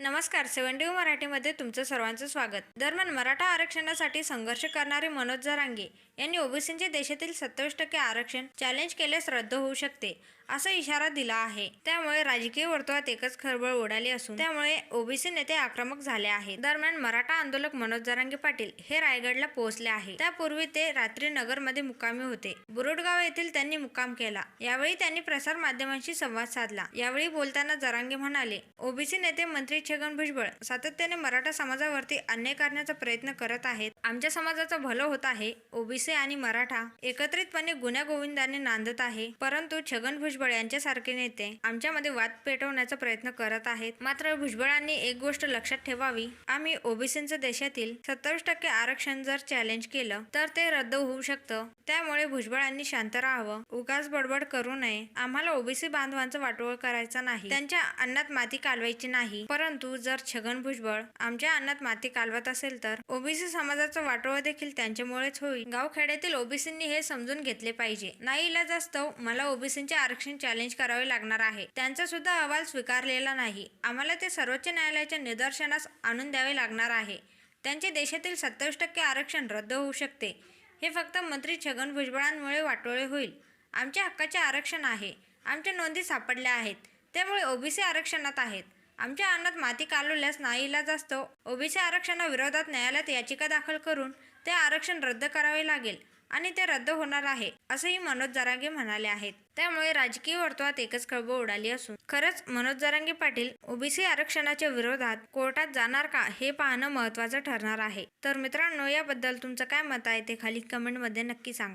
नमस्कार सेव्हन्टी मराठीमध्ये तुमचं सर्वांचं स्वागत. दरम्यान मराठा आरक्षणासाठी संघर्ष करणारे मनोज जरांगे यांनी ओबीसींचे देशातील सत्तावीस टक्के आरक्षण चॅलेंज केल्यास रद्द होऊ शकते. असा इशारा दिला आहे. त्यामुळे राजकीय वर्तुळात एकच खळबळ उडाली असून त्यामुळे ओबीसी नेते आक्रमक झाले आहेत. दरम्यान मराठा आंदोलक मनोज जरांगे पाटील हे रायगडला पोहोचले आहे. त्यापूर्वी ते रात्री नगरमध्ये मुक्कामी होते. बुरुडगाव येथील त्यांनी मुक्काम केला. यावेळी त्यांनी प्रसार माध्यमांशी संवाद साधला. यावेळी बोलताना जरांगे म्हणाले ओबीसी नेते मंत्री छगन भुजबळ सातत्याने मराठा समाजावरती अन्याय करण्याचा प्रयत्न करत आहेत. आमच्या समाजाचं भलं होत आहे. ओबीसी आणि मराठा एकत्रितपणे गुन्ह्या गोविंदाने नांदत आहे. परंतु छगन भुजबळ भुजबळ यांच्यासारखे नेते आमच्यामध्ये वाद पेटवण्याचा प्रयत्न करत आहेत. मात्र भुजबळांनी एक गोष्ट लक्षात ठेवावी. आम्ही ओबीसींचं देशातील सत्तावीस टक्के आरक्षण जर चॅलेंज केलं तर ते रद्द होऊ शकतं. त्यामुळे भुजबळांनी शांत राहावं. उगाच बडबड करू नये. आम्हाला ओबीसी बांधवांचं वाटोळ करायचं नाही. त्यांच्या अन्नात माती कालवायची नाही. परंतु जर छगन भुजबळ आमच्या अन्नात माती कालवत असेल तर ओबीसी समाजाचं वाटोळ देखील त्यांच्यामुळेच होईल. गावखेड्यातील ओबीसींनी हे समजून घेतले पाहिजे. नाही इलाज असतो मला ओबीसींचे आरक्षण चॅलेंज करावे लागणार आहे. त्यांचा सुद्धा अहवाल स्वीकारलेला नाही. आम्हाला ते सर्वोच्च न्यायालयाच्या निदर्शनास आणून द्यावे लागणार आहे. त्यांचे देशातील सत्तावीस टक्के आरक्षण रद्द होऊ शकते. हे फक्त मंत्री छगन भुजबळांमुळे वाटोळे होईल. आमच्या हक्काचे आरक्षण आहे. आमच्या नोंदी सापडल्या आहेत. त्यामुळे ओबीसी आरक्षणात आहेत. आमच्या अन्नात माती कालवल्यास नाईलाज असतो. ओबीसी आरक्षणाविरोधात न्यायालयात याचिका दाखल करून ते आरक्षण रद्द करावे लागेल. आणि ते रद्द होणार आहे असंही मनोज जरांगे म्हणाले आहेत. त्यामुळे राजकीय वर्तुळात एकच खळबळ उडाली असून खरंच मनोज जरांगे पाटील ओबीसी आरक्षणाच्या विरोधात कोर्टात जाणार का हे पाहणं महत्त्वाचं ठरणार आहे. तर मित्रांनो याबद्दल तुमचं काय मत आहे ते खाली कमेंटमध्ये नक्की सांगा.